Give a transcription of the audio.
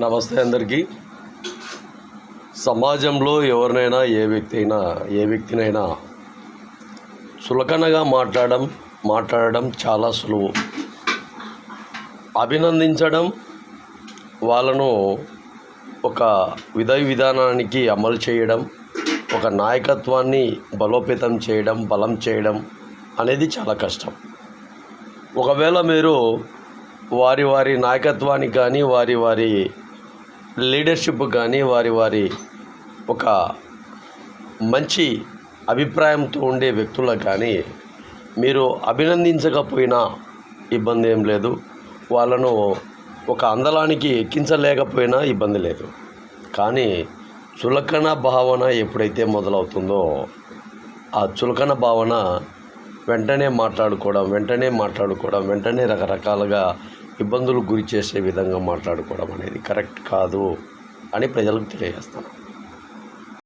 నమస్తే అందరికీ. సమాజంలో ఎవరినైనా ఏ వ్యక్తి అయినా ఏ వ్యక్తినైనా చులకనగా మాట్లాడడం మాట్లాడడం చాలా సులువు. అభినందించడం వాళ్ళను ఒక విధ విధానానికి అమలు చేయడం ఒక నాయకత్వాన్ని బలోపేతం చేయడం బలం చేయడం అనేది చాలా కష్టం. ఒకవేళ మీరు వారి వారి నాయకత్వానికి కానీ వారి వారి లీడర్షిప్ కానీ వారి వారి ఒక మంచి అభిప్రాయంతో ఉండే వ్యక్తులకు కానీ మీరు అభినందించకపోయినా ఇబ్బంది ఏం లేదు. వాళ్ళను ఒక అందలానికి ఎక్కించలేకపోయినా ఇబ్బంది లేదు. కానీ చులకన భావన ఎప్పుడైతే మొదలవుతుందో ఆ చులకన భావన వెంటనే మాట్లాడుకోవడం వెంటనే మాట్లాడుకోవడం వెంటనే రకరకాలుగా ఇబ్బందులు గురి చేసే విధంగా మాట్లాడుకోవడం అనేది కరెక్ట్ కాదు అని ప్రజలకు తెలియజేస్తాను.